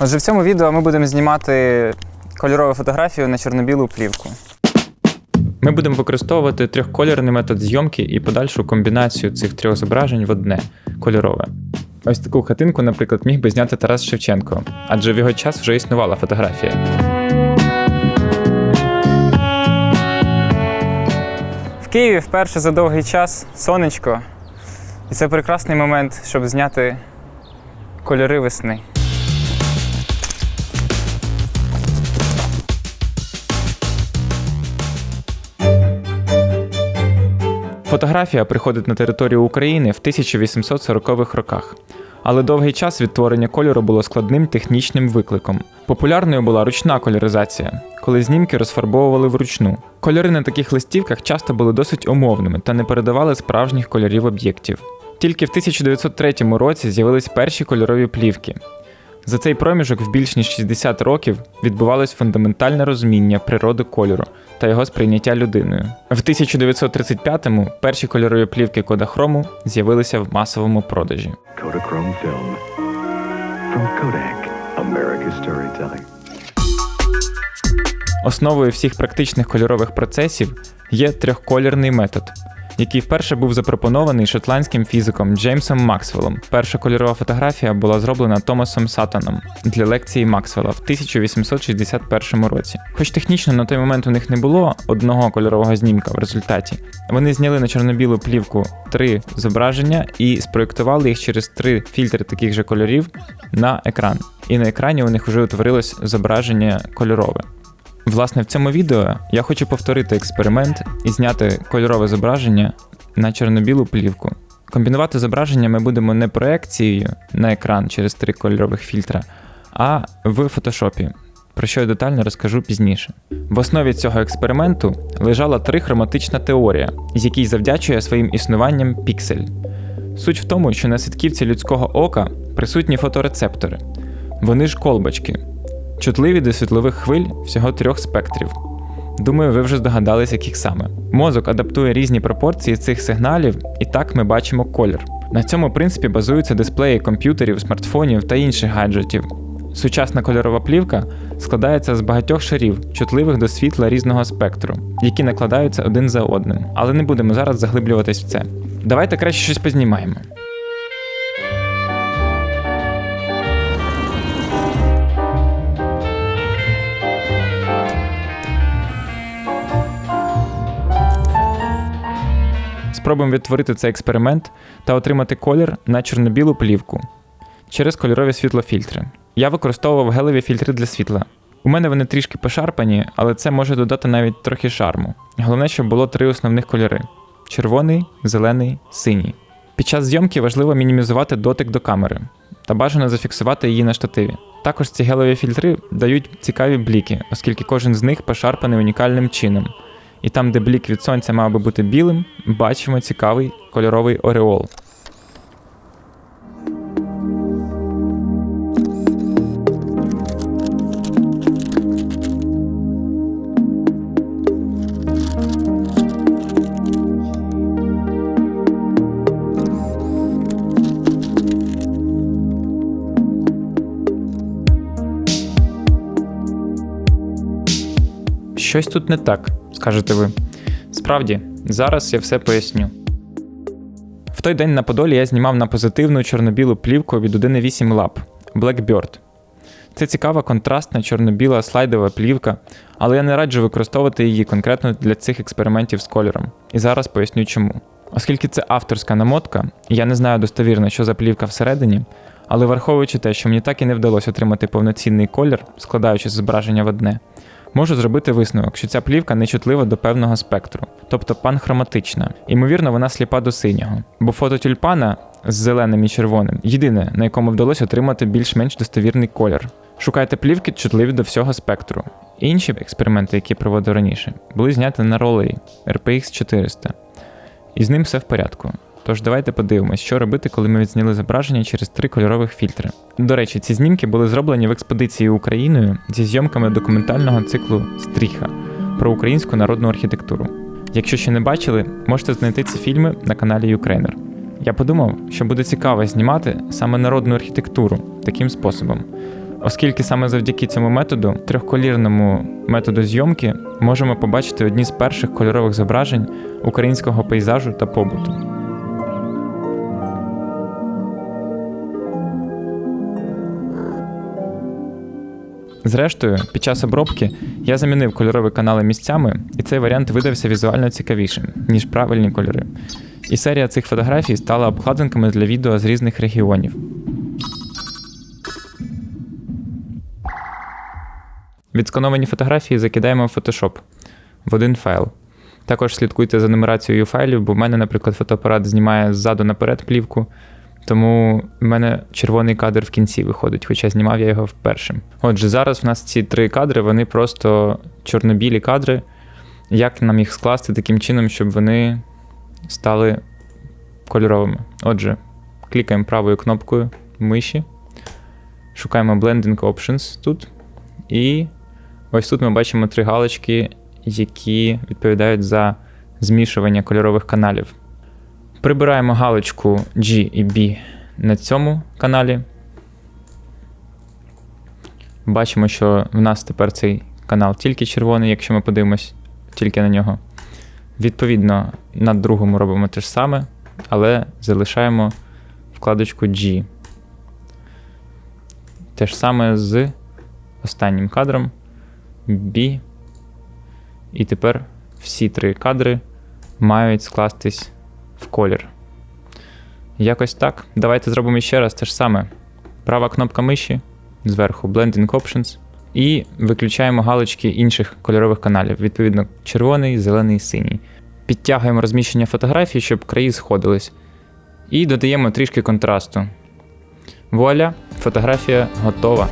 Отже, в цьому відео ми будемо знімати кольорову фотографію на чорно-білу плівку. Ми будемо використовувати трьохкольорний метод зйомки і подальшу комбінацію цих трьох зображень в одне кольорове. Ось таку хатинку, наприклад, міг би зняти Тарас Шевченко, адже в його час вже існувала фотографія. В Києві вперше за довгий час сонечко. І це прекрасний момент, щоб зняти кольори весни. Фотографія приходить на територію України в 1840-х роках. Але довгий час відтворення кольору було складним технічним викликом. Популярною була ручна кольоризація, коли знімки розфарбовували вручну. Кольори на таких листівках часто були досить умовними та не передавали справжніх кольорів об'єктів. Тільки в 1903 році з'явились перші кольорові плівки. За цей проміжок в більш ніж 60 років відбувалось фундаментальне розуміння природи кольору та його сприйняття людиною. В 1935-му перші кольорові плівки Кодахрому з'явилися в масовому продажі. Kodachrome film. From Kodak, America's storytelling. Основою всіх практичних кольорових процесів є трьохколірний метод, який вперше був запропонований шотландським фізиком Джеймсом Максвеллом. Перша кольорова фотографія була зроблена Томасом Сатаном для лекції Максвелла в 1861 році. Хоч технічно на той момент у них не було одного кольорового знімка в результаті, вони зняли на чорно-білу плівку три зображення і спроєктували їх через три фільтри таких же кольорів на екран. І на екрані у них вже утворилось зображення кольорове. Власне, в цьому відео я хочу повторити експеримент і зняти кольорове зображення на чорно-білу плівку. Комбінувати зображення ми будемо не проекцією на екран через три кольорових фільтра, а в фотошопі, про що я детально розкажу пізніше. В основі цього експерименту лежала трихроматична теорія, з якій завдячує своїм існуванням піксель. Суть в тому, що на сітківці людського ока присутні фоторецептори. Вони ж колбочки, чутливі до світлових хвиль всього трьох спектрів. Думаю, ви вже здогадались, яких саме. Мозок адаптує різні пропорції цих сигналів, і так ми бачимо колір. На цьому принципі базуються дисплеї комп'ютерів, смартфонів та інших гаджетів. Сучасна кольорова плівка складається з багатьох шарів, чутливих до світла різного спектру, які накладаються один за одним. Але не будемо зараз заглиблюватись в це. Давайте краще щось познімаємо. Спробуємо відтворити цей експеримент та отримати колір на чорно-білу плівку через кольорові світлофільтри. Я використовував гелеві фільтри для світла. У мене вони трішки пошарпані, але це може додати навіть трохи шарму. Головне, щоб було три основних кольори: червоний, зелений, синій. Під час зйомки важливо мінімізувати дотик до камери та бажано зафіксувати її на штативі. Також ці гелеві фільтри дають цікаві бліки, оскільки кожен з них пошарпаний унікальним чином. І там, де блік від сонця мав би бути білим, бачимо цікавий кольоровий ореол. Щось тут не так, скажете ви. Справді, зараз я все поясню. В той день на Подолі я знімав на позитивну чорно-білу плівку від 1.8 Lab Blackbird. Це цікава контрастна чорно-біла слайдова плівка, але я не раджу використовувати її конкретно для цих експериментів з кольором. І зараз поясню чому. Оскільки це авторська намотка, я не знаю достовірно, що за плівка всередині, але враховуючи те, що мені так і не вдалося отримати повноцінний колір, складаючи зображення в одне, можу зробити висновок, що ця плівка не чутлива до певного спектру, тобто панхроматична. Ймовірно, вона сліпа до синього. Бо фото тюльпана з зеленим і червоним єдине, на якому вдалося отримати більш-менш достовірний колір. Шукайте плівки чутливі до всього спектру. Інші експерименти, які проводив раніше, були зняті на ролеї RPX 400. І з ним все в порядку. Тож давайте подивимось, що робити, коли ми відзняли зображення через три кольорових фільтри. До речі, ці знімки були зроблені в експедиції Україною зі зйомками документального циклу Стріха про українську народну архітектуру. Якщо ще не бачили, можете знайти ці фільми на каналі Юкрейнер. Я подумав, що буде цікаво знімати саме народну архітектуру таким способом. Оскільки саме завдяки цьому методу, трьохколірному методу зйомки, можемо побачити одні з перших кольорових зображень українського пейзажу та побуту. Зрештою, під час обробки я замінив кольорові канали місцями, і цей варіант видався візуально цікавішим, ніж правильні кольори. І серія цих фотографій стала обкладинками для відео з різних регіонів. Відскановані фотографії закидаємо в Photoshop в один файл. Також слідкуйте за нумерацією файлів, бо в мене, наприклад, фотоапарат знімає ззаду наперед плівку, тому в мене червоний кадр в кінці виходить, хоча знімав я його вперше. Отже, зараз в нас ці три кадри, вони просто чорно-білі кадри. Як нам їх скласти таким чином, щоб вони стали кольоровими? Отже, клікаємо правою кнопкою миші, шукаємо Blending Options тут. І ось тут ми бачимо три галочки, які відповідають за змішування кольорових каналів. Прибираємо галочку G і B на цьому каналі. Бачимо, що в нас тепер цей канал тільки червоний, якщо ми подивимось тільки на нього. Відповідно, на другому робимо те ж саме, але залишаємо вкладочку G. Те ж саме з останнім кадром B. І тепер всі три кадри мають скластись в колір. Якось так. Давайте зробимо ще раз те ж саме. Права кнопка миші, зверху Blending Options. І виключаємо галочки інших кольорових каналів, відповідно, червоний, зелений, синій. Підтягуємо розміщення фотографій, щоб краї сходились. І додаємо трішки контрасту. Вуаля, фотографія готова.